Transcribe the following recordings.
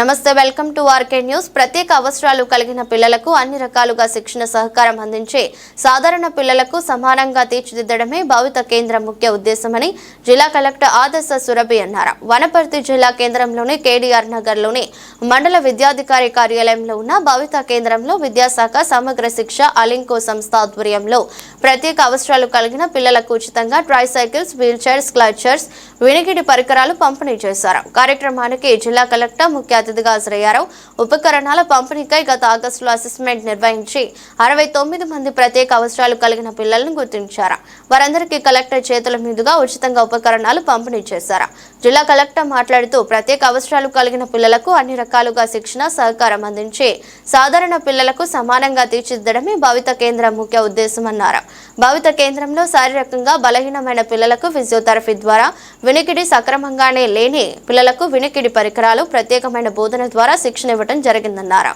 నమస్తే welcome to RK news. ప్రత్యేక అవసరాలు కలిగిన పిల్లలకు అన్ని రకాలుగా శిక్షణ సహకారం అందించే సాధారణ పిల్లలకు సమానంగా తీర్చిదిద్దడమే భావిత కేంద్రం ముఖ్య ఉద్దేశమని జిల్లా కలెక్టర్ ఆదర్శ సురభి అన్నారు. వనపర్తి జిల్లా కేంద్రంలోని కేడీఆర్ నగర్లోని మండల విద్యాధికారి కార్యాలయంలో ఉన్న భావిత కేంద్రంలో విద్యాశాఖ సమగ్ర శిక్ష అలింకో సంస్థ ఆధ్వర్యంలో ప్రత్యేక అవసరాలు కలిగిన పిల్లలకు ఉచితంగా ట్రైసైకిల్స్ వీల్ చైర్స్ క్లచర్స్ వినికిడి పరికరాలు పంపిణీ చేశారు. కార్యక్రమానికి జిల్లా కలెక్టర్ ముఖ్య అతిథిగా హాజరయ్యారు. ఉపకరణాల పంపిణీకై గత ఆగస్టులో అసెస్మెంట్ నిర్వహించి అరవై తొమ్మిది మంది ప్రత్యేక అవసరాలు కలిగిన పిల్లలను గుర్తించారు. వారందరికీ కలెక్టర్ చేతుల మీదుగా ఉచితంగా ఉపకరణాలు పంపిణీ చేశారు. జిల్లా కలెక్టర్ మాట్లాడుతూ ప్రత్యేక అవసరాలు కలిగిన పిల్లలకు అన్ని రకాలుగా శిక్షణ సహకారం అందించి సాధారణ పిల్లలకు సమానంగా తీర్చిదిద్దడమే భావిత కేంద్రం ముఖ్య ఉద్దేశమన్నారు భావిత కేంద్రంలో శారీరకంగా బలహీనమైన పిల్లలకు ఫిజియోథెరపీ ద్వారా వినికిడి సక్రమంగానే లేని పిల్లలకు వినికిడి పరికరాలు ప్రత్యేకమైన బోధన ద్వారా శిక్షణ ఇవ్వడం జరిగిందన్నారు.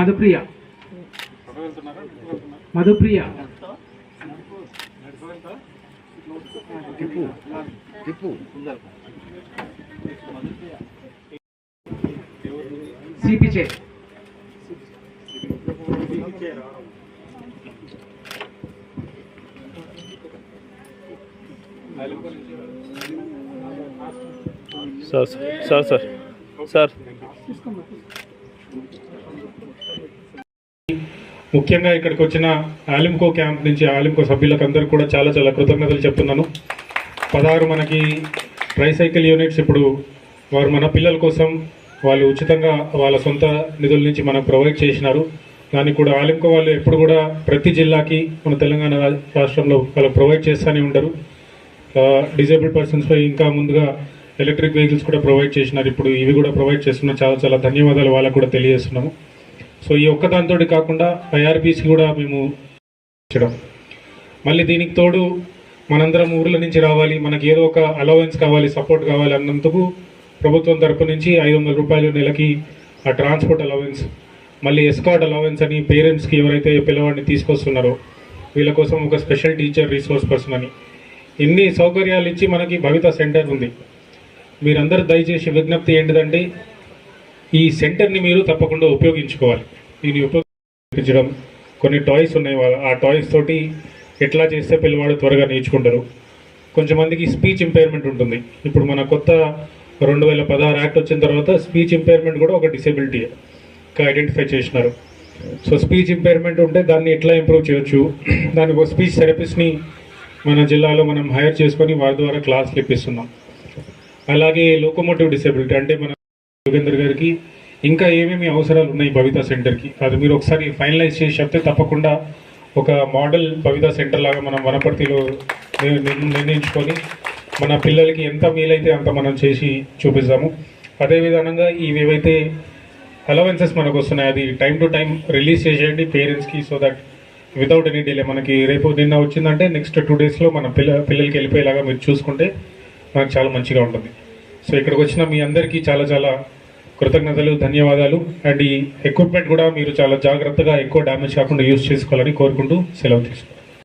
మధుప్రియ. మధుప్రియ. సిపిచే సార్ సార్ సార్ సార్. ముఖ్యంగా ఇక్కడికి వచ్చిన ఆలింకో క్యాంప్ నుంచి ఆలింకో సభ్యులకు అందరూ కూడా చాలా చాలా కృతజ్ఞతలు చెప్తున్నాను. పదహారు మనకి ట్రైసైకిల్ యూనిట్స్ ఇప్పుడు వారు మన పిల్లల కోసం వాళ్ళు ఉచితంగా వాళ్ళ సొంత నిధుల నుంచి మనకు ప్రొవైడ్ చేసినారు. దానికి కూడా ఆలింకో వాళ్ళు ఎప్పుడు కూడా ప్రతి జిల్లాకి మన తెలంగాణ రాష్ట్రంలో వాళ్ళు ప్రొవైడ్ చేస్తూనే ఉంటారు డిజేబుల్డ్ పర్సన్స్పై ఇంకా ముందుగా ఎలక్ట్రిక్ వెహికల్స్ కూడా ప్రొవైడ్ చేసినారు. ఇప్పుడు ఇవి కూడా ప్రొవైడ్ చేస్తున్నా చాలా చాలా ధన్యవాదాలు వాళ్ళకు కూడా తెలియజేస్తున్నాము. సో ఈ ఒక్క దాంతో కాకుండా ఐఆర్బీసీ కూడా మేము ఇచ్చడం మళ్ళీ దీనికి తోడు మనందరం ఊర్ల నుంచి రావాలి మనకి ఏదో ఒక అలవెన్స్ కావాలి సపోర్ట్ కావాలి అన్నందుకు ప్రభుత్వం తరపు నుంచి ఐదు వందల రూపాయలు నెలకి ఆ ట్రాన్స్పోర్ట్ అలవెన్స్ మళ్ళీ ఎస్కాట్ అలవెన్స్ అని పేరెంట్స్కి ఎవరైతే పిల్లవాడిని తీసుకొస్తున్నారో వీళ్ళ కోసం ఒక స్పెషల్ టీచర్ రీసోర్స్ పర్సన్ అని. ఇన్ని సౌకర్యాలు ఇచ్చి మనకి భవిత సెంటర్ ఉంది. మీరందరూ దయచేసి విజ్ఞప్తి ఏంటిదండి ఈ సెంటర్ని మీరు తప్పకుండా ఉపయోగించుకోవాలి. దీన్ని ఉపయోగించడం కొన్ని టాయ్స్ ఉన్నాయి వాళ్ళ ఆ టాయ్స్ తోటి ఎట్లా చేస్తే పిల్లవాడు త్వరగా నేర్చుకుంటారు. కొంచెమందికి స్పీచ్ ఇంపైర్మెంట్ ఉంటుంది. ఇప్పుడు మన కొత్త రెండు వేల పదహారు యాక్ట్ వచ్చిన తర్వాత స్పీచ్ ఇంపైర్మెంట్ కూడా ఒక డిసేబిలిటీగా ఐడెంటిఫై చేసినారు. సో స్పీచ్ ఇంపైర్మెంట్ ఉంటే దాన్ని ఎట్లా ఇంప్రూవ్ చేయొచ్చు? దానికి ఒక స్పీచ్ థెరపిస్ట్ని మన జిల్లాలో మనం హైర్ చేసుకొని వారి ద్వారా క్లాసులు ఇప్పిస్తున్నాం. అలాగే లోకోమోటివ్ డిసేబిలిటీ అంటే మన యోగేందర్ గారికి ఇంకా ఏమేమి అవసరాలు ఉన్నాయి భవిత సెంటర్కి? అది మీరు ఒకసారి ఫైనలైజ్ చేసి చెప్తే తప్పకుండా ఒక మోడల్ భవిత సెంటర్ లాగా మనం వనపర్తిలో నిర్ణయించుకొని మన పిల్లలకి ఎంత వీలైతే అంత మనం చేసి చూపిస్తాము. అదే ఇవేవైతే అలవెన్సెస్ మనకు వస్తున్నాయి అది టైం టు టైం రిలీజ్ చేసేయండి పేరెంట్స్కి so that without any delay మనకి రేపు నిన్న వచ్చిందంటే నెక్స్ట్ టూ డేస్లో మన పిల్ల పిల్లలకి వెళ్ళిపోయేలాగా మీరు చూసుకుంటే నాకు చాలా మంచిగా ఉంటుంది. సో ఇక్కడికి వచ్చిన మీ అందరికీ చాలా చాలా కృతజ్ఞతలు ధన్యవాదాలు. అండ్ ఈ ఎక్విప్మెంట్ కూడా మీరు చాలా జాగ్రత్తగా ఎక్కువ డ్యామేజ్ కాకుండా యూజ్ చేసుకోవాలని కోరుకుంటూ సెలవు తీసుకున్నాను